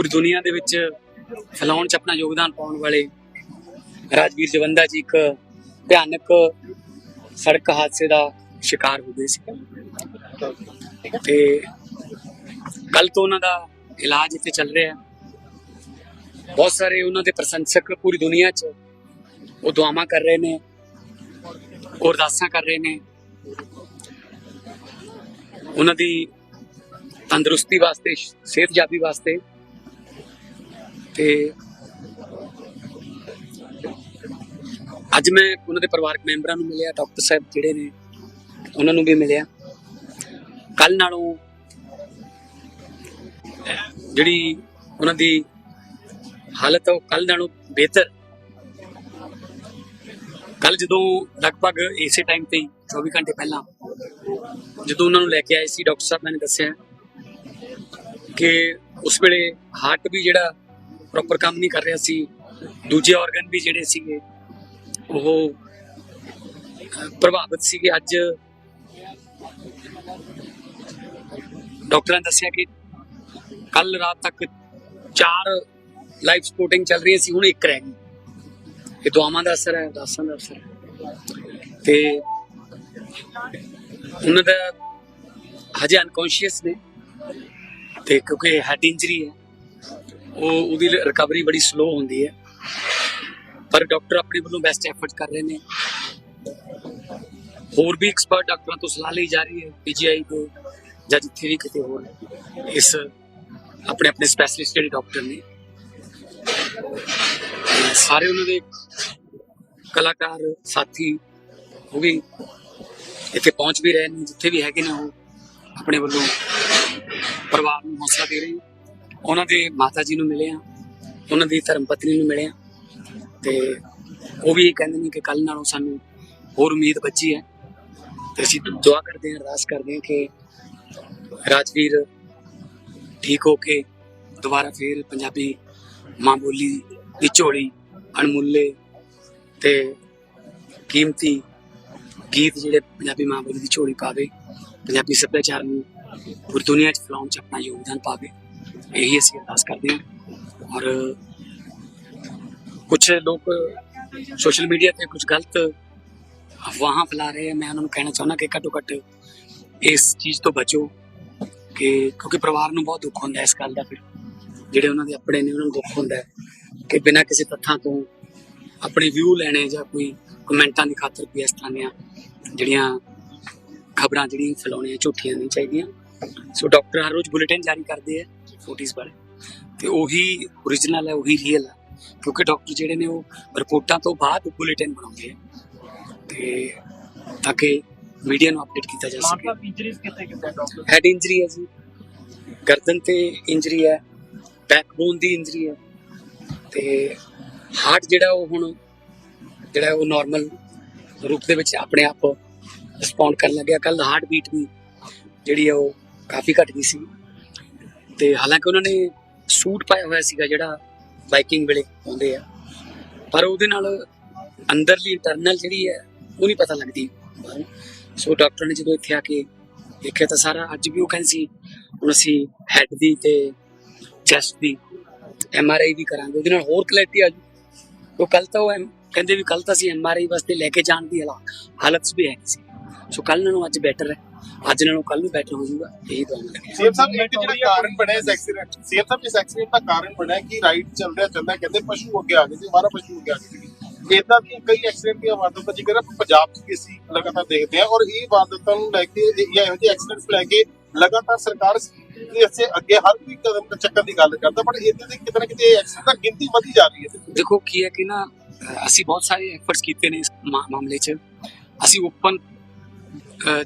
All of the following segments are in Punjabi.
ਪੂਰੀ ਦੁਨੀਆ ਦੇ ਵਿੱਚ ਫੈਲਾਉਣ ਚ ਆਪਣਾ ਯੋਗਦਾਨ ਪਾਉਣ ਵਾਲੇ ਰਾਜਵੀਰ ਜਵੰਦਾ ਜੀ ਇੱਕ ਭਿਆਨਕ ਸੜਕ ਹਾਦਸੇ ਦਾ ਸ਼ਿਕਾਰ ਹੋ ਗਏ ਸੀ। ਤੇ ਕੱਲ ਤੋਂ ਉਹਨਾਂ ਦਾ ਇਲਾਜ ਇੱਥੇ ਚੱਲ ਰਿਹਾ ਹੈ। ਬਹੁਤ ਸਾਰੇ ਉਹਨਾਂ ਦੇ ਪ੍ਰਸ਼ੰਸਕ ਪੂਰੀ ਦੁਨੀਆ 'ਚ ਉਹ ਦੁਆਵਾਂ ਕਰ ਰਹੇ ਨੇ ਅਰਦਾਸਾਂ ਕਰ ਰਹੇ ਨੇ। ਉਹਨਾਂ ਦੀ ਤੰਦਰੁਸਤੀ ਵਾਸਤੇ, ਸਿਹਤਯਾਬੀ ਵਾਸਤੇ ਤੇ ਅੱਜ ਮੈਂ ਉਹਨਾਂ ਦੇ ਪਰਿਵਾਰਕ ਮੈਂਬਰਾਂ ਨੂੰ ਮਿਲਿਆ, ਡਾਕਟਰ ਸਾਹਿਬ ਜਿਹੜੇ ਨੇ, ਉਹਨਾਂ ਨੂੰ ਵੀ ਮਿਲਿਆ। ਕੱਲ ਨਾਲੋਂ ਜਿਹੜੀ ਉਹਨਾਂ ਦੀ ਹਾਲਤ ਉਹ ਕੱਲ ਨਾਲੋਂ ਬਿਹਤਰ। ਕੱਲ ਜਦੋਂ ਲਗਭਗ ਇਸੇ ਟਾਈਮ ਤੇ ਹੀ 24 ਘੰਟੇ ਪਹਿਲਾਂ, ਜਦੋਂ ਉਹਨਾਂ ਨੂੰ ਲੈ ਕੇ ਆਏ ਸੀ, ਡਾਕਟਰ ਸਾਹਿਬ ਨੇ ਦੱਸਿਆ ਕਿ ਉਸ ਵੇਲੇ ਹਾਰਟ ਵੀ ਜਿਹੜਾ ਪ੍ਰੋਪਰ ਕੰਮ ਨਹੀਂ ਕਰ ਰਿਹਾ ਸੀ ਦੂਜੇ ਆਰਗਨ ਵੀ ਜਿਹੜੇ ਸੀਗੇ, ਉਹ ਪ੍ਰਭਾਵਿਤ ਸੀਗੇ। ਅੱਜ ਡਾਕਟਰਾਂ ਨੇ ਦੱਸਿਆ ਕਿ ਕੱਲ ਰਾਤ ਤੱਕ ਚਾਰ ਲਾਈਫ ਸਪੋਰਟਿੰਗ ਚੱਲ ਰਹੀ ਸੀ, ਹੁਣ ਇੱਕ ਰਹਿ ਗਈ। ਇਹ ਦੁਆਵਾਂ ਦਾ ਅਸਰ ਹੈ, ਦਾਸਾਂ ਦਾ ਅਸਰ ਹੈ। ਤੇ ਉਹਨਾਂ ਦਾ ਹਜੇ ਅਨਕੌਂਸ਼ੀਅਸ ਨੇ, ਤੇ ਕਿਉਂਕਿ ਹੈਡ ਇੰਜਰੀ ਹੈ। ਉਹ ਉਹਦੀ ਰਿਕਵਰੀ ਬੜੀ ਸਲੋ ਹੁੰਦੀ ਹੈ। ਪਰ ਡਾਕਟਰ ਆਪਣੇ ਵੱਲੋਂ ਬੈਸਟ ਐਫਰਟ ਕਰ ਰਹੇ ਨੇ। ਹੋਰ ਵੀ ਐਕਸਪਰਟ ਡਾਕਟਰਾਂ ਤੋਂ ਸਲਾਹ ਲਈ ਜਾ ਰਹੀ ਹੈ ਪੀਜੀਆਈ ਤੋਂ ਜਾਂ ਜਿੱਥੇ ਵੀ ਕਿਤੇ ਹੋਰ। ਇਸ ਆਪਣੇ ਆਪਣੇ ਸਪੈਸ਼ਲਿਸਟ ਜਿਹੜੇ ਡਾਕਟਰ ਨੇ। ਸਾਰੇ ਉਹਨਾਂ ਦੇ ਕਲਾਕਾਰ, ਸਾਥੀ ਉਹ ਵੀ ਇੱਥੇ ਪਹੁੰਚ ਵੀ ਰਹੇ ਨੇ, ਜਿੱਥੇ ਵੀ ਹੈਗੇ ਨੇ ਉਹ ਆਪਣੇ ਵੱਲੋਂ ਪਰਿਵਾਰ ਨੂੰ ਹੌਸਲਾ ਦੇ ਰਹੇ ਨੇ। ਉਹਨਾਂ ਦੇ ਮਾਤਾ ਜੀ ਨੂੰ ਮਿਲੇ ਆ ਉਹਨਾਂ ਦੀ ਧਰਮ ਪਤਨੀ ਨੂੰ ਮਿਲੇ ਆ ਤੇ ਉਹ ਵੀ ਕਹਿੰਦੇ ਨੇ ਕਿ ਕੱਲ ਨਾਲੋਂ ਸਾਨੂੰ ਹੋਰ ਉਮੀਦ ਬਚੀ ਹੈ। ਤੇ ਅਸੀਂ ਦੁਆ ਕਰਦੇ ਹਾਂ, ਅਰਦਾਸ ਕਰਦੇ ਹਾਂ ਕਿ ਰਾਜਵੀਰ ਠੀਕ ਹੋ ਕੇ ਦੁਬਾਰਾ ਫੇਰ ਪੰਜਾਬੀ ਮਾਂ ਬੋਲੀ ਦੀ ਝੋਲੀ ਅਣਮੁੱਲੇ ਤੇ ਕੀਮਤੀ ਗੀਤ ਜਿਹੜੇ ਪੰਜਾਬੀ ਮਾਂ ਬੋਲੀ ਦੀ ਝੋਲੀ ਪਾਵੇ, ਪੰਜਾਬੀ ਸੱਭਿਆਚਾਰ ਨੂੰ ਪੂਰੀ ਦੁਨੀਆ 'ਚ ਫੈਲਾਉਣ 'ਚ ਆਪਣਾ ਯੋਗਦਾਨ ਪਾਵੇ। ਇਹੀ ਅਸੀਂ ਅਰਦਾਸ ਕਰਦੇ ਹਾਂ ਔਰ ਕੁਝ ਲੋਕ ਸੋਸ਼ਲ ਮੀਡੀਆ ਤੇ ਕੁਝ ਗਲਤ ਅਫਵਾਹਾਂ ਫੈਲਾ ਰਹੇ ਆ ਮੈਂ ਉਹਨਾਂ ਨੂੰ ਕਹਿਣਾ ਚਾਹੁੰਦਾ ਕਿ ਘੱਟੋ ਘੱਟ ਇਸ ਚੀਜ਼ ਤੋਂ ਬਚੋ ਕਿ ਕਿਉਂਕਿ ਪਰਿਵਾਰ ਨੂੰ ਬਹੁਤ ਦੁੱਖ ਹੁੰਦਾ ਇਸ ਗੱਲ ਦਾ ਫਿਰ ਜਿਹੜੇ ਉਹਨਾਂ ਦੇ ਆਪਣੇ ਨੇ ਉਹਨਾਂ ਨੂੰ ਦੁੱਖ ਹੁੰਦਾ ਕਿ ਬਿਨਾਂ ਕਿਸੇ ਤੱਥਾਂ ਤੋਂ ਆਪਣੇ ਵਿਊ ਲੈਣੇ ਜਾਂ ਕੋਈ ਕਮੈਂਟਾਂ ਦੀ ਖਾਤਰ ਕੋਈ ਇਸ ਤਰ੍ਹਾਂ ਦੀਆਂ ਜਿਹੜੀਆਂ ਖਬਰਾਂ ਜਿਹੜੀਆਂ ਫੈਲਾਉਣੀਆਂ ਝੂਠੀਆਂ ਨਹੀਂ ਚਾਹੀਦੀਆਂ ਸੋ ਡਾਕਟਰ ਹਰ ਰੋਜ਼ ਬੁਲੇਟਿਨ ਜਾਰੀ ਕਰਦੇ ਆ ਫੋਟੋਜ਼ ਬਾਰੇ। ਤੇ ਉਹੀ origignal ਹੈ ਉਹੀ ਰੀਅਲ ਹੈ। ਕਿਉਂਕਿ ਡਾਕਟਰ ਜਿਹੜੇ ਨੇ ਉਹ ਰਿਪੋਰਟਾਂ ਤੋਂ ਬਾਅਦ ਬੁਲੇਟਿਨ ਬਣਾਉਂਦੇ ਆ। ਤੇ ਤਾਂ ਕਿ ਮੀਡੀਆ ਨੂੰ ਅਪਡੇਟ ਕੀਤਾ ਜਾ ਸਕੇ। ਮਾਤਾ ਇੰਜਰੀਜ਼ ਕਿੱਥੇ ਕਿੱਥੇ ਡਾਕਟਰ ਹੈਡ ਇੰਜਰੀ ਹੈ ਜੀ। ਗਰਦਨ ਤੇ ਇੰਜਰੀ ਹੈ ਬੈਕਬੋਨ ਦੀ ਇੰਜਰੀ ਹੈ। ਤੇ ਹਾਰਟ ਜਿਹੜਾ ਉਹ ਹੁਣ ਜਿਹੜਾ ਉਹ ਨਾਰਮਲ ਰੂਪ ਦੇ ਵਿੱਚ ਆਪਣੇ ਆਪ ਰਿਸਪੌਂਡ ਕਰਨ ਲੱਗਿਆ। ਕੱਲ ਹਾਰਟ ਬੀਟ ਵੀ ਜਿਹੜੀ ਹੈ ਉਹ ਕਾਫੀ ਘਟ ਗਈ ਸੀ। ਤੇ ਹਾਲਾਂਕਿ ਉਹਨਾਂ ਨੇ ਸੂਟ ਪਾਇਆ ਹੋਇਆ ਸੀਗਾ ਜਿਹੜਾ ਬਾਈਕਿੰਗ ਵੇਲੇ ਪਾਉਂਦੇ ਆ। ਪਰ ਉਹਦੇ ਨਾਲ ਅੰਦਰਲੀ ਇੰਟਰਨਲ ਜਿਹੜੀ ਹੈ, ਉਹ ਨਹੀਂ ਪਤਾ ਲੱਗਦੀ। ਸੋ ਡਾਕਟਰ ਨੇ ਜਦੋਂ ਇੱਥੇ ਆ ਕੇ ਦੇਖਿਆ ਤਾਂ ਸਾਰਾ ਅੱਜ ਵੀ ਉਹ ਕਹਿੰਦੇ ਸੀ, ਹੁਣ ਅਸੀਂ ਹੈਡ ਦੀ ਤੇ ਚੈਸਟ ਦੀ ਐਮ ਆਰ ਆਈ ਵੀ ਕਰਾਂਗੇ। ਉਹਦੇ ਨਾਲ ਹੋਰ ਕਲੈਰਿਟੀ ਆ ਜੂ। ਉਹ ਕੱਲ ਤਾਂ ਉਹ ਐਮ- ਕਹਿੰਦੇ ਵੀ ਕੱਲ ਤਾਂ ਅਸੀਂ ਐਮ ਆਰ ਆਈ ਵਾਸਤੇ ਲੈ ਕੇ ਜਾਣ ਦੀ ਹਾਲਾ- ਹਾਲਤ ਵੀ ਹੈ ਸੀ। ਸੋ ਕੱਲ ਨਾਲੋਂ ਅੱਜ ਬੈਟਰ ਹੈ। ਅੱਜ ਨਾਲੋਂ ਕੱਲ ਨੂੰ ਬੈਟਰ ਹੋ ਜਾਊਗਾ। ਇਹੀ ਦੁਆ ਮੰਗਦੇ ਸੀਐਮ ਸਾਹਿਬ ਇੱਕ ਜਿਹੜਾ ਕਾਰਨ ਬਣਿਆ ਇਸ ਐਕਸੀਡੈਂਟ ਸੀਐਮ ਸਾਹਿਬ ਇਸ ਐਕਸੀਡੈਂਟ ਦਾ ਕਾਰਨ ਬਣਿਆ ਕਿ ਰਾਈਡ ਚੱਲ ਰਿਹਾ ਚੱਲਦਾ ਕਹਿੰਦੇ ਪਸ਼ੂ ਅੱਗੇ ਆ ਗਏ ਸੀ ਹਮਾਰਾ ਪਸ਼ੂ ਅੱਗੇ ਆ ਗਏ ਸੀ। ਇਦਾਂ ਦੀਆਂ ਕਈ ਐਕਸੀਡੈਂਟ ਦੀਆਂ ਵਾਰਦਾਤਾਂ ਜਿਕਰ ਪੰਜਾਬ 'ਚ ਵੀ ਅਸੀਂ ਲਗਾਤਾਰ ਦੇਖਦੇ ਹਾਂ ਔਰ ਇਹ ਵਾਰਦਾਤਾਂ ਨੂੰ ਲੈ ਕੇ ਇਹ- ਜਾਂ ਇਹੋ ਜਿਹੇ ਐਕਸੀਡੈਂਟਸ ਲੈ ਕੇ ਲਗਾਤਾਰ ਸਰਕਾਰ ਇਸੇ ਅੱਗੇ ਹਰ ਕੋਈ ਕਦਮ ਚੱਕਣ ਦੀ ਗੱਲ ਕਰਦਾ ਪਰ ਇਹਦੇ ਤੇ ਕਿਤੇ ਨਾ ਕਿਤੇ ਐਕਸੀਡੈਂਟ ਦੀ ਗਿਣਤੀ ਵਧੀ ਜਾ ਰਹੀ ਹੈ। ਦੇਖੋ ਕੀ ਹੈ ਕਿ ਨਾ ਅਸੀਂ ਬਹੁਤ ਸਾਰੇ ਐਫਰਟਸ ਕੀਤੇ ਨੇ ਇਸ ਮਾਮਲੇ 'ਚ। ਅਸੀਂ ਓਪਨ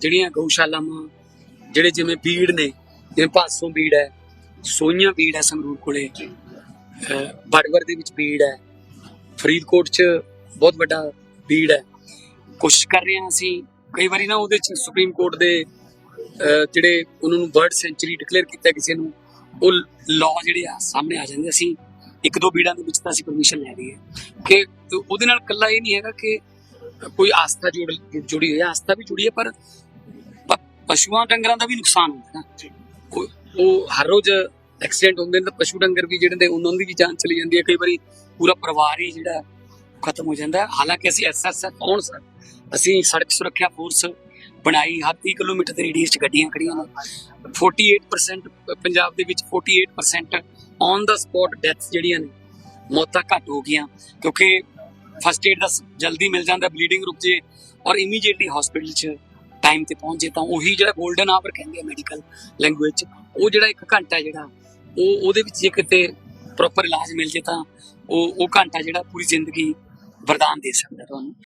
ਜਿਹੜੀਆਂ ਗਊਸ਼ਾਲਾਵਾਂ, ਜਿਹੜੇ ਜਿਵੇਂ ਬੀੜ ਨੇ, ਜਿਵੇਂ ਭਾਸੋਂ ਬੀੜ ਹੈ, ਸੋਈਆਂ ਬੀੜ ਹੈ ਸੰਗਰੂਰ ਕੋਲੇ ਬੜਵਰ ਦੇ ਵਿੱਚ ਬੀੜ ਹੈ, ਫਰੀਦਕੋਟ 'ਚ ਬਹੁਤ ਵੱਡਾ ਬੀੜ ਹੈ। ਕੋਸ਼ਿਸ਼ ਕਰ ਰਹੇ ਹਾਂ ਅਸੀਂ ਕਈ ਵਾਰੀ ਨਾ ਉਹਦੇ 'ਚ ਸੁਪਰੀਮ ਕੋਰਟ ਦੇ, ਅਹ ਜਿਹੜੇ ਉਹਨਾਂ ਨੂੰ ਬਰਡ ਸੈਂਚੁਰੀ ਡਿਕਲੇਅਰ ਕੀਤਾ ਕਿਸੇ ਨੂੰ, ਉਹ ਲਾਅ ਜਿਹੜੇ ਆ ਸਾਹਮਣੇ ਆ ਜਾਂਦੇ ਅਸੀਂ ਇੱਕ ਦੋ ਬੀੜਾਂ ਦੇ ਵਿੱਚ ਤਾਂ ਅਸੀਂ ਪਰਮਿਸ਼ਨ ਲੈ ਲਈ ਹੈ ਕਿ ਉਹਦੇ ਨਾਲ ਕੱਲਾ ਇਹ ਨਹੀਂ ਹੈਗਾ ਕਿ ਕੋਈ ਆਸਥਾ ਜੁੜ ਜੁੜੀ ਹੋਈ ਹੈ ਆਸਥਾ ਵੀ ਜੁੜੀ ਹੈ ਪਰ ਪਸ਼ੂਆਂ ਡੰਗਰਾਂ ਦਾ ਵੀ ਨੁਕਸਾਨ ਹੁੰਦਾ ਹੈ ਉਹ- ਉਹ ਹਰ ਰੋਜ਼ ਐਕਸੀਡੈਂਟ ਹੁੰਦੇ ਨੇ ਤਾਂ ਪਸ਼ੂ ਡੰਗਰ ਵੀ ਜਿਹੜੇ ਨੇ ਉਹਨਾਂ ਦੀ ਵੀ ਜਾਨ ਚਲੀ ਜਾਂਦੀ ਹੈ। ਕਈ ਵਾਰੀ ਪੂਰਾ ਪਰਿਵਾਰ ਹੀ ਜਿਹੜਾ ਖਤਮ ਹੋ ਜਾਂਦਾ ਹੈ। ਹਾਲਾਂਕਿ ਅਸੀਂ ਐਸਐਸਐਫ ਕੌਣ ਸਰ? ਅਸੀਂ ਸੜਕ ਸੁਰੱਖਿਆ ਫੋਰਸ ਬਣਾਈ ਹਰ 30 ਕਿਲੋਮੀਟਰ ਦੇ ਰੇਡੀਅਸ 'ਚ ਗੱਡੀਆਂ ਖੜੀਆਂ ਨੇ। 48% ਪੰਜਾਬ ਦੇ ਵਿੱਚ 48% ਔਨ ਦਾ ਸਪੌਟ ਡੈਥਸ ਜਿਹੜੀਆਂ ਨੇ ਮੌਤਾਂ ਘੱਟ ਹੋ ਗਈਆਂ। ਕਿਉਂਕਿ ਫਸਟ ਏਡ ਦਾ ਜਲਦੀ ਮਿਲ ਜਾਂਦਾ ਬਲੀਡਿੰਗ ਰੁਕ ਜੇ ਔਰ ਇਮੀਡੀਏਟਲੀ ਹਸਪੀਟਲ 'ਚ ਟਾਈਮ ਤੇ ਪਹੁੰਚ ਜੇ ਤਾਂ ਉਹੀ ਜਿਹੜਾ 골ਡਨ ਆਵਰ ਕਹਿੰਦੇ ਆ ਮੈਡੀਕਲ ਲੈਂਗੁਏਜ 'ਚ, ਉਹ ਜਿਹੜਾ ਇੱਕ ਘੰਟਾ ਜਿਹੜਾ, ਉਹ ਉਹਦੇ ਵਿੱਚ ਜੇ ਕਿਤੇ ਪ੍ਰੋਪਰ ਇਲਾਜ ਮਿਲ ਜੇ ਤਾਂ ਉਹ ਉਹ ਘੰਟਾ ਜਿਹੜਾ ਪੂਰੀ ਜ਼ਿੰਦਗੀ ਵਰਦਾਨ ਦੇ ਸਕਦਾ ਤੁਹਾਨੂੰ।